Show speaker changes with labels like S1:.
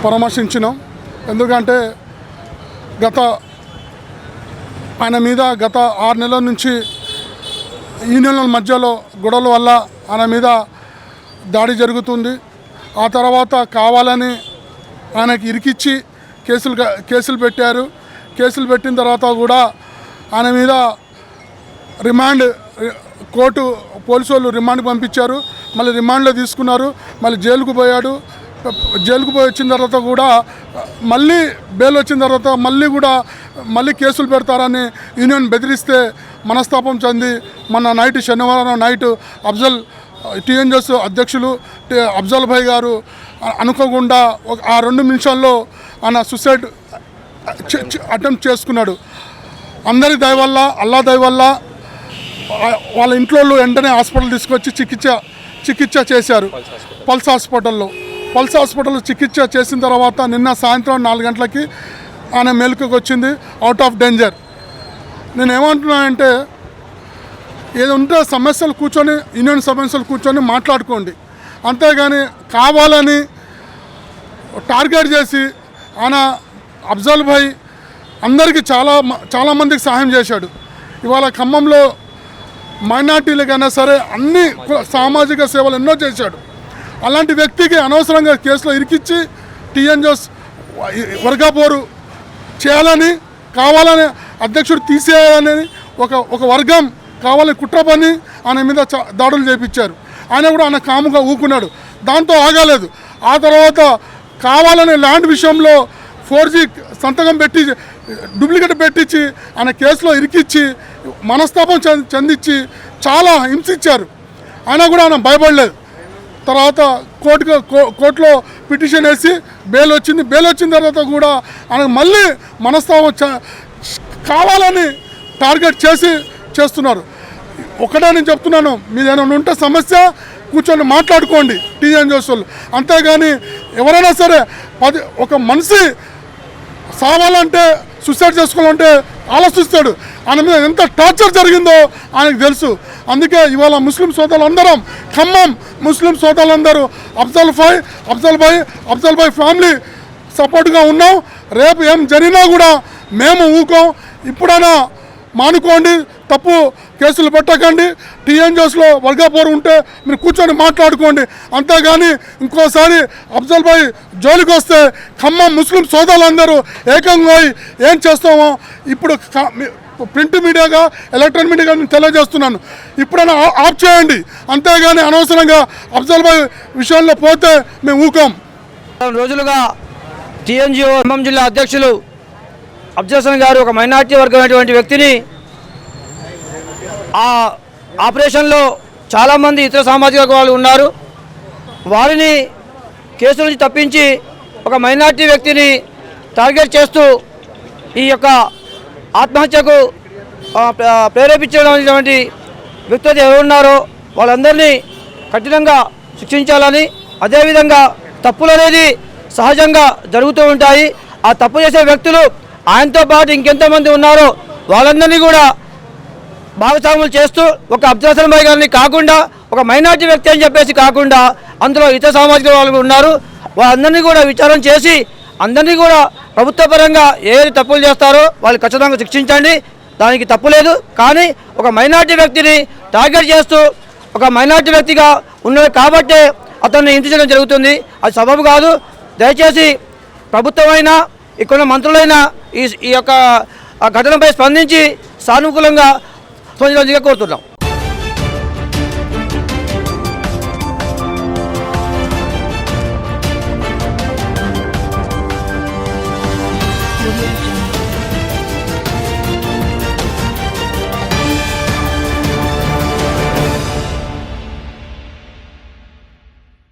S1: పరామర్శించినాం. ఎందుకంటే గత ఆయన మీద గత ఆరు నెలల నుంచి యూనియన్ల మధ్యలో గొడవల వల్ల ఆయన మీద దాడి జరుగుతుంది. ఆ తర్వాత కావాలని ఆయనకి ఇరికిచ్చి కేసులు కేసులు పెట్టారు. కేసులు పెట్టిన తర్వాత కూడా ఆయన మీద రిమాండ్ కోర్టు పోలీసు వాళ్ళు రిమాండ్ పంపించారు. మళ్ళీ రిమాండ్లో తీసుకున్నారు. మళ్ళీ జైలుకు పోయాడు. జైలుకు పోయి వచ్చిన తర్వాత కూడా మళ్ళీ బెయిల్ వచ్చిన తర్వాత మళ్ళీ కూడా మళ్ళీ కేసులు పెడతారని యూనియన్ బెదిరిస్తే మనస్తాపం చెంది మొన్న నైట్ శనివారం నైట్ అఫ్జల్ టీఎన్జెస్ అధ్యక్షులు అఫ్జల్ భాయ్ గారు అనుకోకుండా ఆ రెండు నిమిషాల్లో ఆయన సుసైడ్ అటెంప్ట్ చేసుకున్నాడు. అందరి దయ వల్ల అల్లా దయ వల్ల ఆ- వాళ్ళ ఇంట్లో వెంటనే హాస్పిటల్ తీసుకొచ్చి చికిత్స చికిత్స చేశారు. పల్స్ హాస్పిటల్లో. పల్స్ హాస్పిటల్లో చికిత్స చేసిన తర్వాత నిన్న సాయంత్రం నాలుగు గంటలకి ఆయన మెలకుకి వచ్చింది. అవుట్ ఆఫ్ డేంజర్ నేను ఏమంటున్నానంటే ఏది ఉంటే సమస్యలు కూర్చొని యూనియన్ సమస్యలు కూర్చొని మాట్లాడుకోండి. అంతేగాని కావాలని టార్గెట్ చేసి ఆయన అఫ్జల్ భాయ్ అందరికీ చాలా మ- చాలామందికి సహాయం చేశాడు. ఇవాళ ఖమ్మంలో మైనార్టీలకైనా సరే అన్ని సామాజిక సేవలు ఎన్నో చేశాడు. అలాంటి వ్యక్తికి అనవసరంగా కేసులో ఇరికిచ్చి టీఎన్జోస్ వర్గపోరు చేయాలని కావాలని అధ్యక్షుడు తీసేయాలని ఒక ఒక వర్గం కావాలని కుట్ర పని ఆయన మీద చ- దాడులు చేపించారు. ఆయన కూడా ఆయన కాముగా ఊకున్నాడు. దాంతో ఆగలేదు. ఆ తర్వాత కావాలనే ల్యాండ్ విషయంలో ఫోర్ జీ సంతకం పెట్టి డూప్లికేట్ పెట్టించి ఆయన కేసులో ఇరికిచ్చి మనస్తాపం చెందించి చాలా హింసించారు. అయినా కూడా ఆయన భయపడలేదు. తర్వాత కోర్టుకు కో- కోర్టులో పిటిషన్ వేసి బెయిల్ వచ్చింది. బెయిల్ వచ్చిన తర్వాత కూడా ఆయన మళ్ళీ మనస్తాపం కావాలని టార్గెట్ చేసి చేస్తున్నారు. ఒకటే నేను చెప్తున్నాను. మీద ఏమైనా ఉంటే సమస్య కూర్చొని మాట్లాడుకోండి టీఎన్ జోస్ వాళ్ళు. అంతేగాని ఎవరైనా సరే పది ఒక మనిషి సావాలంటే సూసైడ్ చేసుకోవాలంటే ఆలోచిస్తాడు. ఆయన మీద ఎంత టార్చర్ జరిగిందో ఆయనకు తెలుసు. అందుకే ఇవాళ ముస్లిం సోదరులు అందరం ఖమ్మం ముస్లిం సోదరులందరూ అఫ్జల్ భాయ్ అఫ్జల్ భాయ్ అఫ్జల్ భాయ్ ఫ్యామిలీ సపోర్ట్గా ఉన్నాం. రేపు ఏం జరిగినా కూడా మేము ఊకం ఇప్పుడైనా మానుకోండి. తప్పు కేసులు పెట్టకండి. టీఎన్జిఎస్లో వర్గాపూర్ ఉంటే మీరు కూర్చొని మాట్లాడుకోండి. అంతేగాని ఇంకోసారి అఫ్జల్ భాయ్ జోలికి వస్తే ఖమ్మం ముస్లిం సోదరులందరూ ఏకంగా ఏం చేస్తామో ఇప్పుడు ప్రింట్ మీడియాగా ఎలక్ట్రానిక్ మీడియాగా నేను తెలియజేస్తున్నాను. ఇప్పుడైనా ఆ- ఆఫ్ చేయండి. అంతేగాని అనవసరంగా అఫ్జల్ భాయ్ విషయంలో పోతే మేము ఊకాం.
S2: రోజులుగా టీఎన్జిఓ ఖమ్మం జిల్లా అధ్యక్షులు అఫ్జల్ గారు ఒక మైనార్టీ వర్గమైనటువంటి వ్యక్తిని ఆ ఆపరేషన్లో చాలామంది ఇతర సామాజిక వర్గాలు ఉన్నారు. వారిని కేసు నుంచి తప్పించి ఒక మైనార్టీ వ్యక్తిని టార్గెట్ చేస్తూ ఈ యొక్క ఆత్మహత్యకు ప్రేరేపించడానికి వ్యక్తులు ఎవరున్నారో వాళ్ళందరినీ కఠినంగా శిక్షించాలని అదేవిధంగా తప్పులు అనేది సహజంగా జరుగుతూ ఉంటాయి. ఆ తప్పు చేసే వ్యక్తులు ఆయనతో పాటు ఇంకెంతమంది ఉన్నారో వాళ్ళందరినీ కూడా భాగస్వాములు చేస్తూ ఒక అబ్దుల్ భాయ్ గారిని కాకుండా ఒక మైనార్టీ వ్యక్తి అని చెప్పేసి కాకుండా అందులో ఇతర సామాజిక వాళ్ళు ఉన్నారు. వాళ్ళందరినీ కూడా విచారం చేసి అందరినీ కూడా ప్రభుత్వ పరంగా ఏది తప్పులు చేస్తారో వాళ్ళు ఖచ్చితంగా శిక్షించండి. దానికి తప్పు లేదు. కానీ ఒక మైనార్టీ వ్యక్తిని టార్గెట్ చేస్తూ ఒక మైనార్టీ వ్యక్తిగా ఉన్నది కాబట్టే అతన్ని ఇంటి చేయడం జరుగుతుంది. అది సబబు కాదు. దయచేసి ప్రభుత్వమైనా ఇక్కడ మంత్రులైనా ఈ ఈ యొక్క ఆ ఘటనపై స్పందించి సానుకూలంగా స్పందించాలని కోరుతున్నాం.